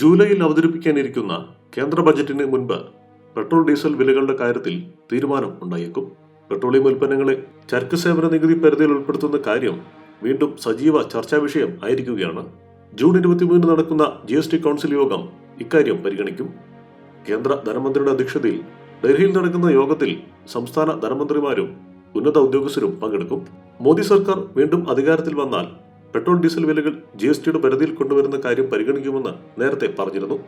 ജൂലൈയിൽ അവതരിപ്പിക്കാനിരിക്കുന്ന കേന്ദ്ര ബജറ്റിന് മുൻപ് പെട്രോൾ ഡീസൽ വിലകളുടെ കാര്യത്തിൽ തീരുമാനം ഉണ്ടായേക്കും. പെട്രോളിയം ഉൽപ്പന്നങ്ങളെ ചരക്ക് സേവന നികുതി പരിധിയിൽ ഉൾപ്പെടുത്തുന്ന കാര്യം വീണ്ടും സജീവ ചർച്ചാ വിഷയം ആയിരിക്കുകയാണ്. ജൂൺ ഇരുപത്തിമൂന്നിന് നടക്കുന്ന ജി എസ് ടി കൗൺസിൽ യോഗം ഇക്കാര്യം പരിഗണിക്കും. കേന്ദ്ര ധനമന്ത്രിയുടെ അധ്യക്ഷതയിൽ ഡൽഹിയിൽ നടക്കുന്ന യോഗത്തിൽ സംസ്ഥാന ധനമന്ത്രിമാരും ഉന്നത ഉദ്യോഗസ്ഥരും പങ്കെടുക്കും. മോദി സർക്കാർ വീണ്ടും അധികാരത്തിൽ വന്നാൽ പെട്രോൾ ഡീസൽ വിലകൾ ജി എസ് ടിയുടെ പരിധിയിൽ കൊണ്ടുവരുന്ന കാര്യം പരിഗണിക്കുമെന്ന് നേരത്തെ പറഞ്ഞിരുന്നു.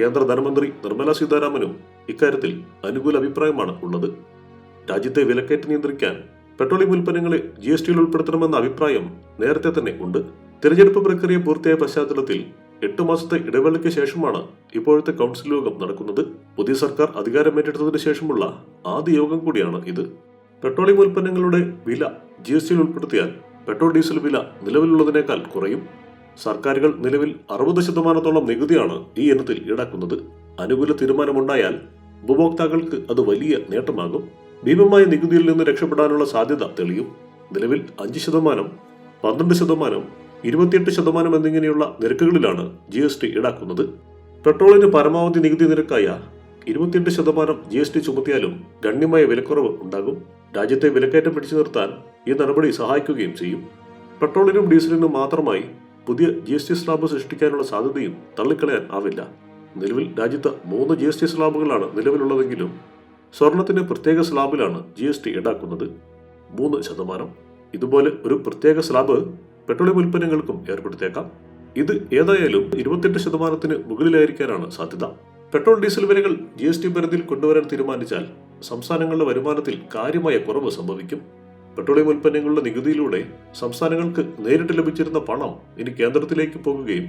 കേന്ദ്ര ധനമന്ത്രി നിർമ്മല സീതാരാമനും ഇക്കാര്യത്തിൽ അനുകൂല അഭിപ്രായമാണ് ഉള്ളത്. രാജ്യത്തെ വിലക്കയറ്റം നിയന്ത്രിക്കാൻ പെട്രോളിയം ഉൽപ്പന്നങ്ങളെ ജി എസ് ടിയിൽ ഉൾപ്പെടുത്തണമെന്ന അഭിപ്രായം നേരത്തെ തന്നെ ഉണ്ട്. തിരഞ്ഞെടുപ്പ് പ്രക്രിയ പൂർത്തിയായ പശ്ചാത്തലത്തിൽ എട്ട് മാസത്തെ ഇടവേളയ്ക്ക് ശേഷമാണ് ഇപ്പോഴത്തെ കൗൺസിൽ യോഗം നടക്കുന്നത്. പുതിയ സർക്കാർ അധികാരമേറ്റെടുത്തതിനു ശേഷമുള്ള ആദ്യ യോഗം കൂടിയാണ് ഇത്. പെട്രോളിയം ഉൽപ്പന്നങ്ങളുടെ വില ജി എസ് ടിയിൽ ഉൾപ്പെടുത്തിയാൽ പെട്രോൾ ഡീസൽ വില നിലവിലുള്ളതിനേക്കാൾ കുറയും. സർക്കാരുകൾ നിലവിൽ അറുപത് ശതമാനത്തോളം നികുതിയാണ് ഈ ഇനത്തിൽ ഈടാക്കുന്നത്. അനുകൂല തീരുമാനമുണ്ടായാൽ ഉപഭോക്താക്കൾക്ക് അത് വലിയ നേട്ടമാകും. ഭീമമായ നികുതിയിൽ നിന്ന് രക്ഷപ്പെടാനുള്ള സാധ്യത തെളിയും. നിലവിൽ അഞ്ച് ശതമാനം പന്ത്രണ്ട് ശതമാനം ഇരുപത്തിയെട്ട് ശതമാനം എന്നിങ്ങനെയുള്ള നിരക്കുകളിലാണ് ജി എസ് ടി ഈടാക്കുന്നത്. പെട്രോളിന് പരമാവധി നികുതി നിരക്കായ ഇരുപത്തിയെട്ട് ശതമാനം ജി എസ് ടി ചുമത്തിയാലും ഗണ്യമായ വിലക്കുറവ് ഉണ്ടാകും. രാജ്യത്തെ വിലക്കയറ്റം പിടിച്ചു നിർത്താൻ ഈ നടപടി സഹായിക്കുകയും ചെയ്യും. പെട്രോളിനും ഡീസലിനും മാത്രമായി പുതിയ ജി എസ് ടി സ്ലാബ് സൃഷ്ടിക്കാനുള്ള സാധ്യതയും തള്ളിക്കളയാൻ ആവില്ല. നിലവിൽ രാജ്യത്ത് മൂന്ന് ജി എസ് ടി സ്ലാബുകളാണ് നിലവിലുള്ളതെങ്കിലും സ്വർണത്തിന് പ്രത്യേക സ്ലാബിലാണ് ജി എസ് ടി ഈടാക്കുന്നത്. മൂന്ന് ശതമാനം. ഇതുപോലെ ഒരു പ്രത്യേക സ്ലാബ് പെട്രോളിയം ഉൽപ്പന്നങ്ങൾക്കും ഏർപ്പെടുത്തിയേക്കാം. ഇത് ഏതായാലും ഇരുപത്തെട്ട് ശതമാനത്തിന് മുകളിലായിരിക്കാനാണ് സാധ്യത. പെട്രോൾ ഡീസൽ വിലകൾ ജി എസ് ടി പരിധിയിൽ കൊണ്ടുവരാൻ തീരുമാനിച്ചാൽ സംസ്ഥാനങ്ങളുടെ വരുമാനത്തിൽ കാര്യമായ കുറവ് സംഭവിക്കും. പെട്രോളിയം ഉൽപ്പന്നങ്ങളുടെ നികുതിയിലൂടെ സംസ്ഥാനങ്ങൾക്ക് നേരിട്ട് ലഭിച്ചിരുന്ന പണം ഇനി കേന്ദ്രത്തിലേക്ക് പോകുകയും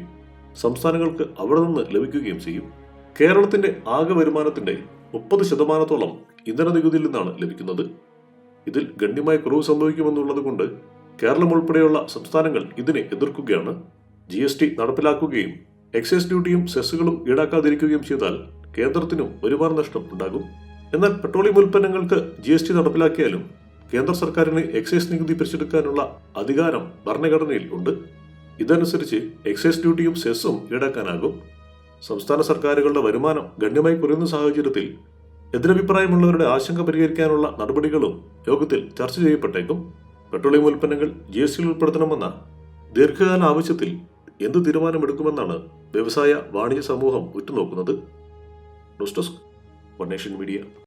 സംസ്ഥാനങ്ങൾക്ക് അവിടെ നിന്ന് ലഭിക്കുകയും ചെയ്യും. കേരളത്തിന്റെ ആകെ വരുമാനത്തിന്റെ മുപ്പത് ശതമാനത്തോളം ഇന്ധന നികുതിയിൽ നിന്നാണ് ലഭിക്കുന്നത്. ഇതിൽ ഗണ്യമായ കുറവ് സംഭവിക്കുമെന്നുള്ളത് കൊണ്ട് കേരളം ഉൾപ്പെടെയുള്ള സംസ്ഥാനങ്ങൾ ഇതിനെ എതിർക്കുകയാണ്. ജി എസ് ടി നടപ്പിലാക്കുകയും എക്സൈസ് ഡ്യൂട്ടിയും സെസ്സുകളും ഈടാക്കാതിരിക്കുകയും ചെയ്താൽ കേന്ദ്രത്തിനും ഒരുപാട് നഷ്ടം ഉണ്ടാകും. എന്നാൽ പെട്രോളിയം ഉൽപ്പന്നങ്ങൾക്ക് ജി എസ് ടി നടപ്പിലാക്കിയാലും കേന്ദ്ര സർക്കാരിന് എക്സൈസ് നികുതി പിരിച്ചെടുക്കാനുള്ള അധികാരം ഭരണഘടനയിൽ ഉണ്ട്. ഇതനുസരിച്ച് എക്സൈസ് ഡ്യൂട്ടിയും സെസ്സും ഈടാക്കാനാകും. സംസ്ഥാന സർക്കാരുകളുടെ വരുമാനം ഗണ്യമായി കുറയുന്ന സാഹചര്യത്തിൽ എതിരഭിപ്രായമുള്ളവരുടെ ആശങ്ക പരിഹരിക്കാനുള്ള നടപടികളും യോഗത്തിൽ ചർച്ച ചെയ്യപ്പെട്ടേക്കും. പെട്രോളിയം ഉൽപ്പന്നങ്ങൾ ജി എസ് ടിയിൽ ഉൾപ്പെടുത്തണമെന്ന ദീർഘകാല ആവശ്യത്തിൽ എന്ത് തീരുമാനമെടുക്കുമെന്നാണ് വ്യവസായ വാണിജ്യ സമൂഹം ഉറ്റുനോക്കുന്നത്. News desk one media.